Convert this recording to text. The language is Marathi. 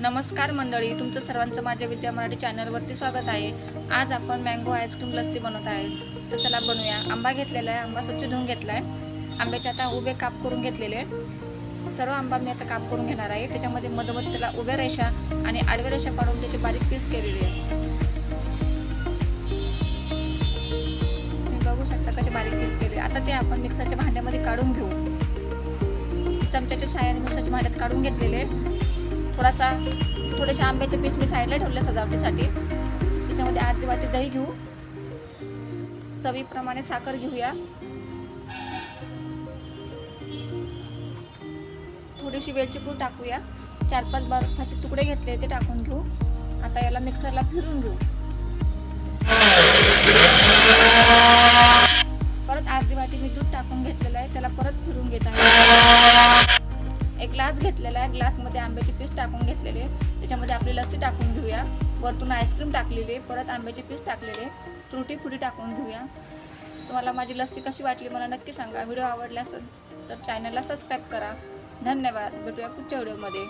नमस्कार मंडळी तुमचं सर्वांचं माझ्या विद्या मराठी चॅनलवरती स्वागत आहे. आज आपण मँगो आईस्क्रीम लस्सी बनवत आहे. तर चला बनवूया. आंबा घेतलेला आहे. आंबा स्वच्छ धुवून घेतला आहे. आंब्याचे आता उभे काप करून घेतलेले सर्व आंबा मी आता काप करून घेणार आहे. त्याच्यामध्ये मधोमध त्याला उभ्या रेषा आणि आडव्या रेषा पाडून त्याची बारीक पीस केलेली आहे. तुम्ही बघू शकता कसे बारीक पीस केले आता ते आपण मिक्सरच्या भांड्यामध्ये काढून घेऊ. चमच्याच्या साह्याने मिक्सरच्या भांड्यात काढून घेतलेले थोडासा थोडेसे आंब्याचे पीस मी साईडला ठेवले सजावटीसाठी. त्याच्यामध्ये अर्धी वाटी दही घेऊ. चवीप्रमाणे साखर घेऊया. थोडीशी वेलची पूड टाकूया. चार पाच बर्फाचे तुकडे घेतले ते टाकून घेऊ. आता याला मिक्सरला फिरून घेऊ. परत अर्धी वाटी मी दूध टाकून घेतलेलं आहे. त्याला परत फिरून घेत आहे. ग्लास घेतलेला आहे. ग्लासमध्ये आंब्याचे पीस टाकून घेतलेले. त्याच्यामध्ये आपली लस्सी टाकून घेऊया. वरतून आईस्क्रीम टाकलेली परत आंब्याचे पीस टाकलेले त्रुटी फुटी टाकून घेऊया. तुम्हाला माझी लस्सी कशी वाटली मला नक्की सांगा. व्हिडिओ आवडला असेल तर चॅनलला सबस्क्राईब करा. धन्यवाद. भेटूया पुढच्या व्हिडिओमध्ये.